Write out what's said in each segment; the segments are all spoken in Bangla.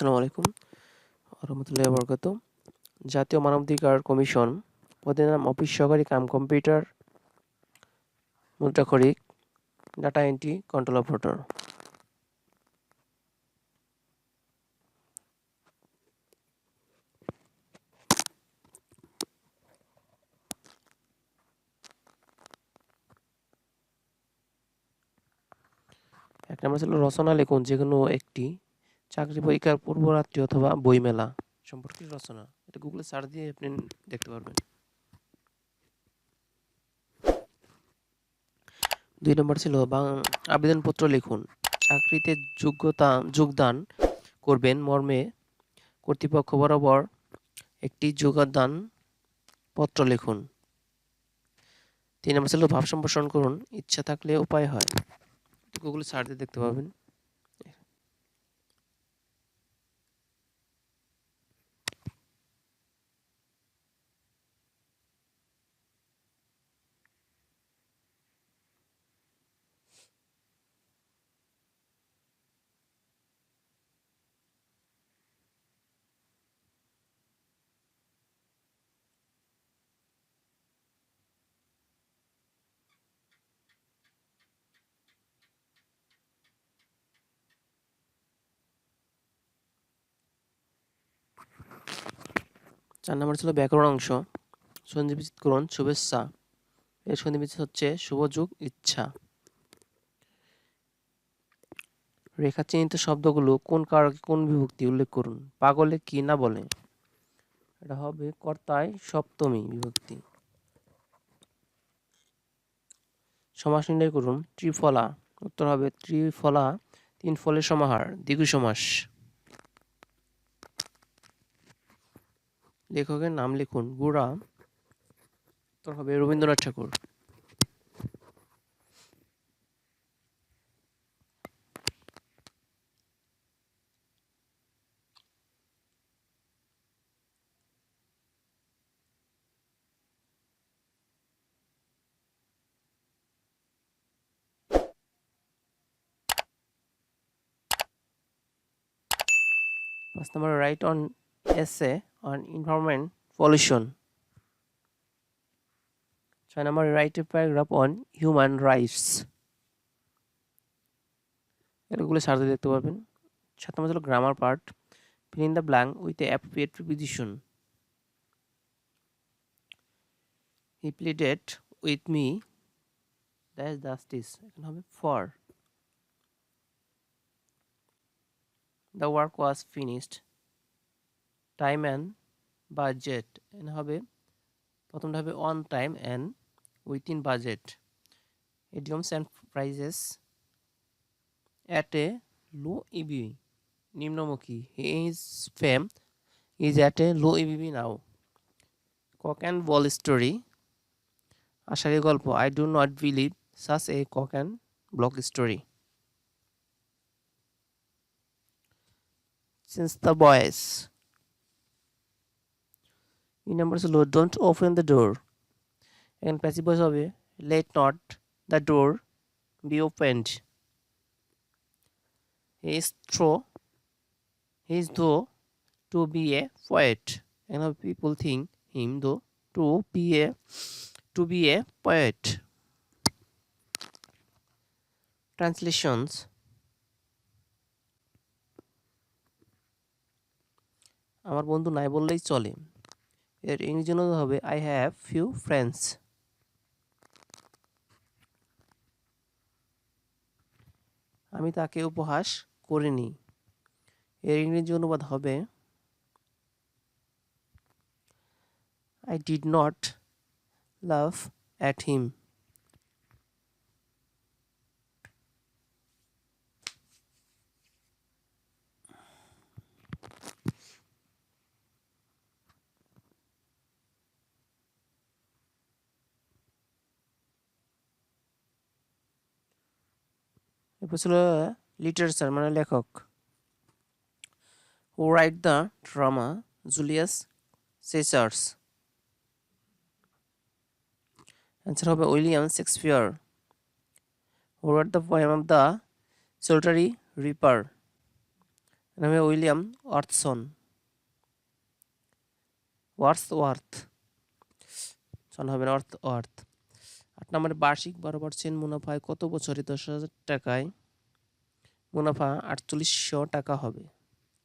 আসসালামু আলাইকুম। রহমতুল্লাহ বরকত জাতীয় মানবাধিকার কমিশন, পদের নাম অফিস সহকারী কাম কম্পিউটার, মুদ্রাক্ষরিক, ডাটা এন্ট্রি, কন্ট্রোল অপারেটর। এক নম্বর ছিল রচনা, লিখুন যে কোনো একটি চাকরি পরীক্ষার পূর্বরাত্রি অথবা বইমেলা সম্পর্কে রচনা। এটা গুগলে সার্চ দিয়ে আপনি দেখতে পারবেন। দুই নম্বর ছিল আবেদনপত্র লিখুন। চাকরিতে যোগ্যতা যোগদান করবেন মর্মে কর্তৃপক্ষ বরাবর একটি যোগদান পত্র লিখুন। তিন নম্বর ছিল ভাব সম্প্রসারণ করুন। ইচ্ছা থাকলে উপায় হয়। গুগলে সার্চ দেখতে পাবেন চার নম্বর ছিল ব্যাকরণ অংশ সন্ধিবিচ্ছেদ করুন, শুভেচ্ছা। এর সন্ধিবিচ্ছেদ হচ্ছে শুভযোগ, ইচ্ছা। রেখা চিহ্নিত শব্দগুলো কোন কারকে কোন বিভক্তি উল্লেখ করুন? পাগলে কি না বলে? এটা হবে কর্তায় সপ্তমী বিভক্তি। সমাস নির্ণয় করুন, ত্রিফলা। উত্তর হবে ত্রিফলা, তিন ফলের সমাহার দ্বিগু সমাস। লেখকের নাম লিখুন গুড়া উত্তর হবে রবীন্দ্রনাথ ঠাকুর। পাঁচ নম্বর write on essay on environment pollution. ছয় নম্বর write a paragraph on human rights. এগুলো সার্চে দেখতে পারবেন সাত নম্বর হলো grammar part in the blank with the appropriate preposition. He pleaded with me dash justice এখানে হবে for the work was finished time and budget এখানে হবে, প্রথমটা হবে on time and within budget idioms and prizes at a low ebb নিম্নমুখী. Is fame is at a low ebb now cock and bull story আশারি গল্প I do not believe such a cock and bull story since the boys. এই নাম্বার হলো ডোন্ট ওপেন দ্য ডোর এখানে প্যাসিভ ভয়েস হবে let not the door be opened he is throw he is though to be a poet এখানে হবে people think him though to be a to be a poet translations আমার বন্ধু নাই বললেই চলে। এর ইংরেজি অনুবাদ হবে আই হ্যাভ ফিউ ফ্রেন্ডস আমি তাকে উপহাস করিনি। এর ইংরেজি অনুবাদ হবে I did not love at him এরপর ছিল লিটারেচার মানে লেখক। Who write the drama Julius Caesar's answer হবে William Shakespeare who write the poem of the solitary reaper নামে William Wordsworth worth worth son হবে অর্থ অর্থ আট নম্বরে বার্ষিক বারো পার্সেন্ট মুনাফায় কত বছরে দশ হাজার টাকায় মুনাফা আটচল্লিশশো টাকা হবে?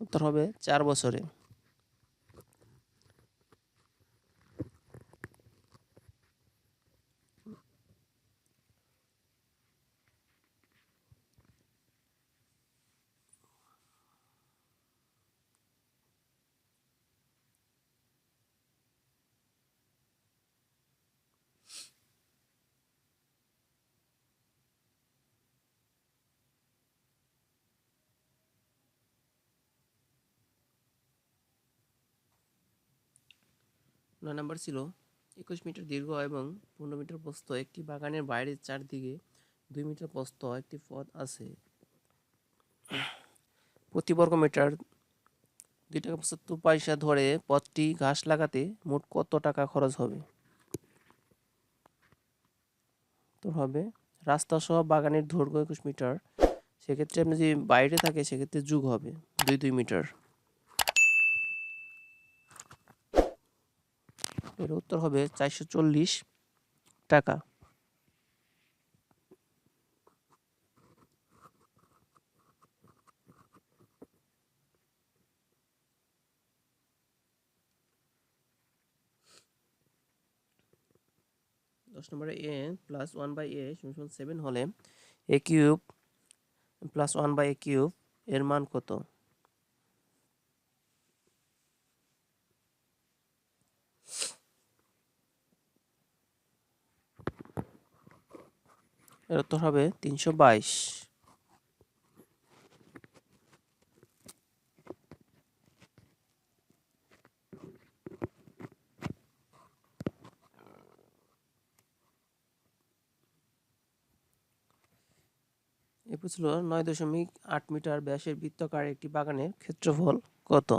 উত্তর হবে চার বছরে। নয় নম্বর ছিল একুশ মিটার দীর্ঘ এবং পনেরো মিটার প্রস্ত একটি বাগানের বাইরের চারদিকে দুই মিটার প্রস্ত একটি পথ আছে। প্রতি বর্গ মিটার দুই টাকা পঁচাত্তর পয়সা ধরে পথটি ঘাস লাগাতে মোট কত টাকা খরচ হবে? তো হবে রাস্তা সহ বাগানের দৈর্ঘ্য একুশ মিটার। সেক্ষেত্রে আপনি যদি বাইরে থাকে, সেক্ষেত্রে যুগ হবে দুই দুই মিটার। এর উত্তর হবে চারশো চল্লিশ টাকা। দশ নম্বরে a plus one by a seven হলে a cube plus one by a cube এর মান কত? এর উত্তর হবে তিনশো বাইশ। এরপর ছিল নয় দশমিক আট মিটার ব্যাসের বৃত্তাকার একটি বাগানের ক্ষেত্রফল কত?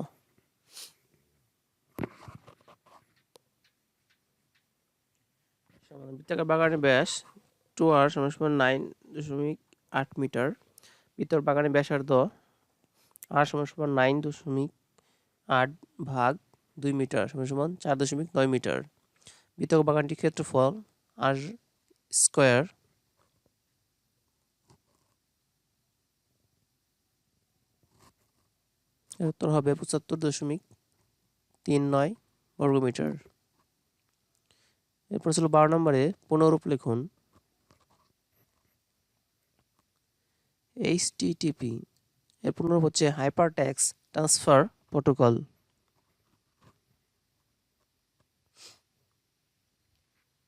বৃত্তাকার বাগানের ব্যাস টু আর সমান সমান নাইন দশমিক আট মিটার, ভিতর বাগানের ব্যাসার্ধ আর সমান সমান নাইন দশমিক আট ভাগ দুই মিটার সমান সমান চার দশমিক নয় মিটার। বিতর্ক বাগানটির ক্ষেত্রফল আর স্কোয়ার উত্তর হবে পঁচাত্তর দশমিক তিন নয় বর্গমিটার। এরপর ছিল বারো নম্বরে পুনরূপ লিখুন। এইচটিটিপি এর পুনরূপ হচ্ছে hyper text transfer protocol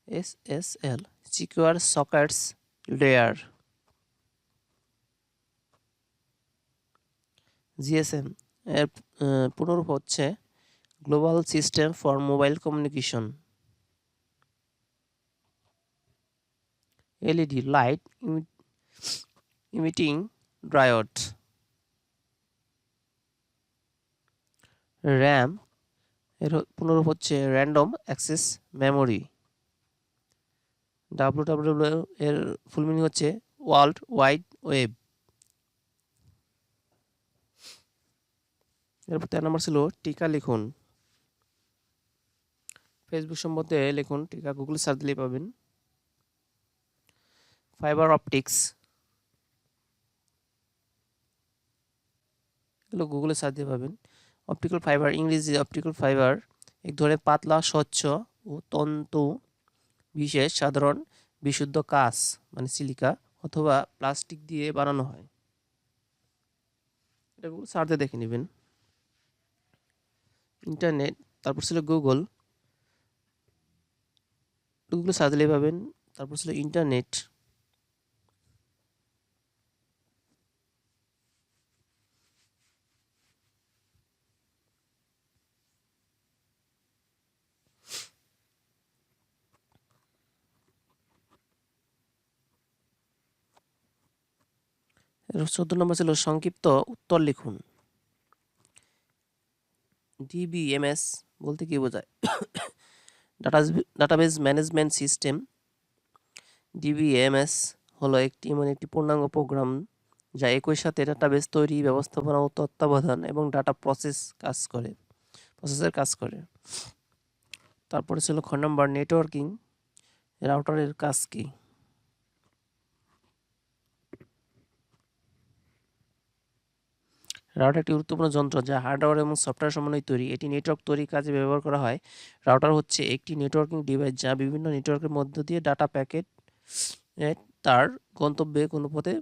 S S L secure sockets layer GSM এর পুনরূপ হচ্ছে global system for mobile communication LED light emitting diode RAM এর পুনরূপ হচ্ছে র্যান্ডম অ্যাক্সেস মেমোরি। ডাব্লু এর ফুল মিনিং হচ্ছে ওয়ার্ল্ড ওয়াইড ওয়েব। এরপর তেরো নম্বর ছিল টিকা লিখুন। ফেসবুক সম্বন্ধে লিখুন, টিকা গুগল সার্চ দিলেই পাবেন। Fibre optics. এগুলো গুগলে সার্চ দিয়ে পাবেন। অপটিক্যাল ফাইবার ইংরেজি অপটিক্যাল ফাইবার, এক ধরনের পাতলা, স্বচ্ছ ও তন্তু, বিশেষ সাধারণ বিশুদ্ধ কাঁচ মানে সিলিকা, অথবা প্লাস্টিক দিয়ে বানানো হয়। এটা গুগল সার্চে দেখে নেবেন। ইন্টারনেট, তারপর ছিল গুগল। গুগলে সার্চ দিলেই পাবেন, তারপর ছিল ইন্টারনেট। চোদ্দ নম্বর ছিল সংক্ষিপ্ত উত্তর লিখুন। ডিবিএমএস বলতে কি বোঝায়? Data database management system DBMS হলো একটি এমন একটি পূর্ণাঙ্গ প্রোগ্রাম যা একই সাথে ডাটাবেস তৈরি, ব্যবস্থাপনা ও তত্ত্বাবধান এবং ডাটা প্রসেস কাজ করে প্রসেসের কাজ করে। তারপরে ছিল খ নম্বর নেটওয়ার্কিং রাউটারের কাজ কি? রাউটার একটি গুরুত্বপূর্ণ যন্ত্র যা হার্ডওয়্যার এবং সফটওয়্যার সমন্বয়ে তৈরি। এটি নেটওয়ার্ক তৈরির কাজে ব্যবহার করা হয়। রাউটার হচ্ছে একটি নেটওয়ার্কিং ডিভাইস যা বিভিন্ন নেটওয়ার্কের মধ্য দিয়ে ডাটা প্যাকেট তার গন্তব্যে কোনো পথে